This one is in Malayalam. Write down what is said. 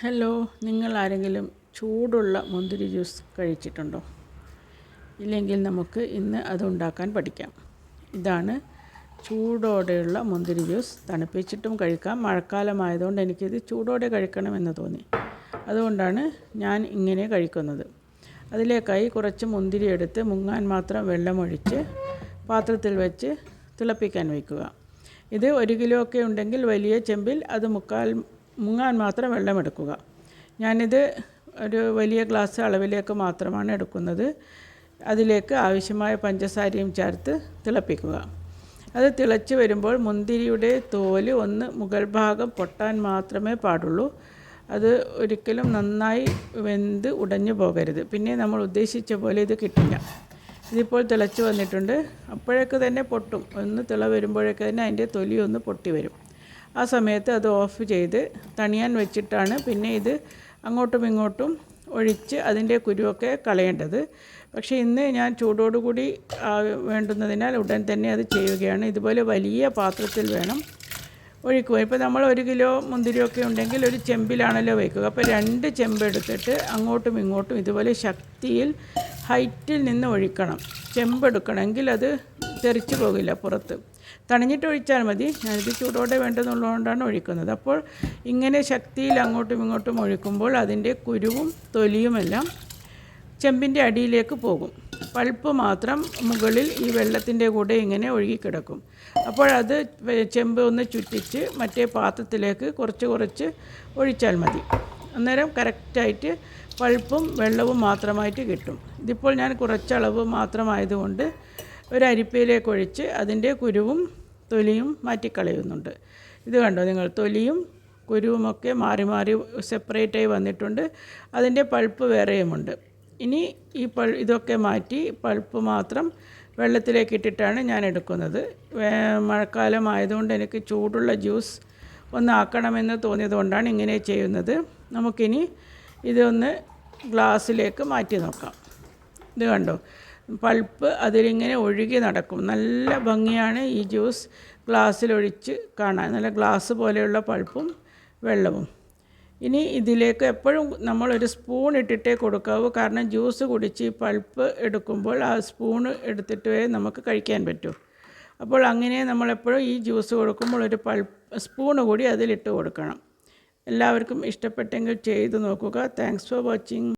ഹലോ നിങ്ങൾ ആരെങ്കിലും ചൂടുള്ള മുന്തിരി ജ്യൂസ് കഴിച്ചിട്ടുണ്ടോ? ഇല്ലെങ്കിൽ നമുക്ക് ഇന്ന് അത് ഉണ്ടാക്കാൻ പഠിക്കാം. ഇതാണ് ചൂടോടെയുള്ള മുന്തിരി ജ്യൂസ്. തണുപ്പിച്ചിട്ടും കഴിക്കാം. മഴക്കാലമായതുകൊണ്ട് എനിക്കിത് ചൂടോടെ കഴിക്കണമെന്ന് തോന്നി. അതുകൊണ്ടാണ് ഞാൻ ഇങ്ങനെ കഴിക്കുന്നത്. അതിലേക്കായി കുറച്ച് മുന്തിരി എടുത്ത് മുങ്ങാൻ മാത്രം വെള്ളമൊഴിച്ച് പാത്രത്തിൽ വെച്ച് തിളപ്പിക്കാൻ വയ്ക്കുക. ഇത് ഒരു കിലോ ഒക്കെ ഉണ്ടെങ്കിൽ വലിയ ചെമ്പിൽ അത് മുക്കാൽ മുങ്ങാൻ മാത്രം വെള്ളം വെള്ളമെടുക്കുക ഞാനിത് ഒരു വലിയ ഗ്ലാസ് അളവിലേക്ക് മാത്രമാണ് എടുക്കുന്നത്. അതിലേക്ക് ആവശ്യമായ പഞ്ചസാരയും ചേർത്ത് തിളപ്പിക്കുക. അത് തിളച്ച് വരുമ്പോൾ മുന്തിരിയുടെ തോൽ ഒന്ന് മുകൾ ഭാഗം പൊട്ടാൻ മാത്രമേ പാടുള്ളൂ. അത് ഒരിക്കലും നന്നായി വെന്ത് ഉടഞ്ഞു പോകരുത്. പിന്നെ നമ്മൾ ഉദ്ദേശിച്ച പോലെ ഇത് കിട്ടില്ല. ഇതിപ്പോൾ തിളച്ച് വന്നിട്ടുണ്ട്. അപ്പോഴേക്ക് തന്നെ പൊട്ടും. ഒന്ന് തിള വരുമ്പോഴേക്ക് തന്നെ അതിന്റെ തൊലി ഒന്ന് പൊട്ടി വരും. ആ സമയത്ത് അത് ഓഫ് ചെയ്ത് തണിയാൻ വെച്ചിട്ടാണ് പിന്നെ ഇത് അങ്ങോട്ടും ഇങ്ങോട്ടും ഒഴിച്ച് അതിന്റെ കുരുവൊക്കെ കളയേണ്ടത്. പക്ഷേ ഇന്ന് ഞാൻ ചൂടോടുകൂടി വേണ്ടുന്നതിനാൽ ഉടൻ തന്നെ അത് ചെയ്യുകയാണ്. ഇതുപോലെ വലിയ പാത്രത്തിൽ വേണം ഒഴിക്കുക. ഇപ്പോൾ നമ്മൾ ഒരു കിലോ മുന്തിരിയൊക്കെ ഉണ്ടെങ്കിൽ ഒരു ചെമ്പിലാണല്ലോ വയ്ക്കുക അപ്പോൾ രണ്ട് ചെമ്പ് എടുത്തിട്ട് അങ്ങോട്ടും ഇങ്ങോട്ടും ഇതുപോലെ ശക്തിയിൽ ഹൈറ്റിൽ നിന്ന് ഒഴിക്കണം. ചെമ്പെടുക്കണമെങ്കിൽ അത് തെറിച്ചു പോകില്ല പുറത്ത്. തണിഞ്ഞിട്ട് ഒഴിച്ചാൽ മതി. ഞാനിത് ചൂടോടെ വേണ്ടെന്നുള്ളതുകൊണ്ടാണ് ഒഴിക്കുന്നത്. അപ്പോൾ ഇങ്ങനെ ശക്തിയിൽ അങ്ങോട്ടും ഇങ്ങോട്ടും ഒഴിക്കുമ്പോൾ അതിന്റെ കുരുവും തൊലിയുമെല്ലാം ചെമ്പിന്റെ അടിയിലേക്ക് പോകും. പൾപ്പ് മാത്രം മുകളിൽ ഈ വെള്ളത്തിന്റെ കൂടെ ഇങ്ങനെ ഒഴുകിക്കിടക്കും. അപ്പോഴത് ചെമ്പ് ഒന്ന് ചുറ്റിച്ച് മറ്റേ പാത്രത്തിലേക്ക് കുറച്ച് കുറച്ച് ഒഴിച്ചാൽ മതി. അന്നേരം കറക്റ്റായിട്ട് പൾപ്പും വെള്ളവും മാത്രമായിട്ട് കിട്ടും. ഇതിപ്പോൾ ഞാൻ കുറച്ചളവ് മാത്രമായതുകൊണ്ട് ഒരു അരിപ്പയിലേക്ക് ഒഴിച്ച് അതിന്റെ കുരുവും തൊലിയും മാറ്റിക്കളയുന്നുണ്ട്. ഇത് കണ്ടോ? നിങ്ങൾ തൊലിയും കുരുവുമൊക്കെ മാറി മാറി സെപ്പറേറ്റായി വന്നിട്ടുണ്ട്. അതിന്റെ പൾപ്പ് വേറെയുമുണ്ട്. ഇനി ഈ പൾ ഇതൊക്കെ മാറ്റി പൾപ്പ് മാത്രം വെള്ളത്തിലേക്ക് ഇട്ടിട്ടാണ് ഞാൻ എടുക്കുന്നത്. മഴക്കാലം ആയതുകൊണ്ട് എനിക്ക് ചൂടുള്ള ജ്യൂസ് ഒന്നാക്കണമെന്ന് തോന്നിയതുകൊണ്ടാണ് ഇങ്ങനെ ചെയ്യുന്നത്. നമുക്കിനി ഇതൊന്ന് ഗ്ലാസ്സിലേക്ക് മാറ്റി നോക്കാം. ഇത് കണ്ടോ? പൾപ്പ് അതിലിങ്ങനെ ഒഴുകി നടക്കും. നല്ല ഭംഗിയാണ് ഈ ജ്യൂസ് ഗ്ലാസ്സിലൊഴിച്ച് കാണാൻ. നല്ല ഗ്ലാസ് പോലെയുള്ള പൾപ്പും വെള്ളവും. ഇനി ഇതിലേക്ക് എപ്പോഴും നമ്മളൊരു സ്പൂൺ ഇട്ടിട്ടേ കൊടുക്കാവൂ. കാരണം ജ്യൂസ് കുടിച്ച് പൾപ്പ് എടുക്കുമ്പോൾ ആ സ്പൂൺ എടുത്തിട്ടേ നമുക്ക് കഴിക്കാൻ പറ്റൂ. അപ്പോൾ അങ്ങനെ നമ്മളെപ്പോഴും ഈ ജ്യൂസ് കൊടുക്കുമ്പോൾ ഒരു പൾപ്പ് സ്പൂണ് കൂടി അതിലിട്ട് കൊടുക്കണം. എല്ലാവർക്കും ഇഷ്ടപ്പെട്ടെങ്കിൽ ചെയ്തു നോക്കുക. Thanks for watching